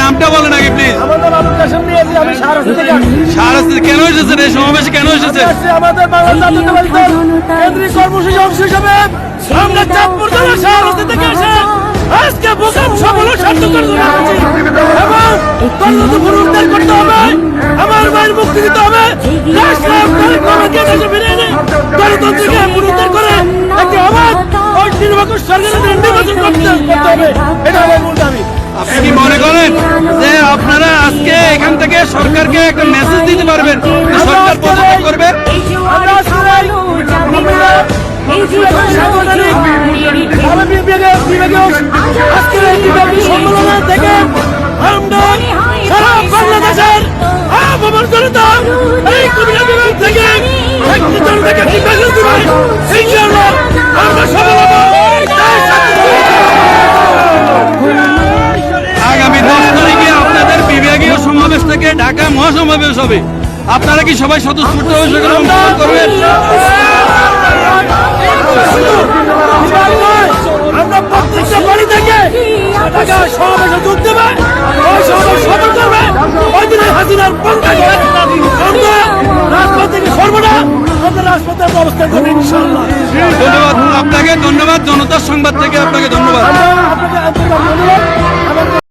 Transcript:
নামটা বলেন আগে প্লিজ আমার নাম আবুল কাসেম নিয়েছি আমি সারাসি থেকে আসছি। সারাস্তি কেন এসেছেন এই সমাবেশে কেন এসেছেন আমাদের বাংলাদেশ জাতীয়তাবাদী দল কেন্দ্রীয় কর্মসূচি অংশ হিসেবে আমরা চাঁদপুর জেলার সারাসি থেকে এসে আজকে ভূকম্প সফল সার্থক করে এবং গণতন্ত্র পুনরুদ্ধার করতে হবে। আমার মায়ের মুক্তি দিতে হবে। রাষ্ট্র তারেক দেশে ফিরিয়ে এনে গণতন্ত্রকে পুনরুদ্ধার করে একটি অবাধ ও নির্বাচন সরকারের নির্বাচন করতে হবে। থেকে সরকারকে একটা মেসেজ দিতে পারবেন সরকার পদক্ষেপ করবে আমরা থেকে সারা বাংলাদেশের জনতা ঢাকা মহাসমাবেশ হবে। আপনারা কি সবাই স্বতঃস্ফূর্তভাবে সেখানে অংশগ্রহণ করবেন? আমরা প্রত্যেকটা বাড়ি থেকে সমাবেশে যোগ দেবে ওই সমাবেশ সফল করবে। ওই দিনে হাসিনার পঙ্কা রাজপথ থেকে সর্বদা আমরা রাজপথের অবস্থান করব ইনশাল্লাহ ধন্যবাদ আপনাকে ধন্যবাদ। জনতার সংবাদ থেকে আপনাকে ধন্যবাদ। আপনাকে ধন্যবাদ।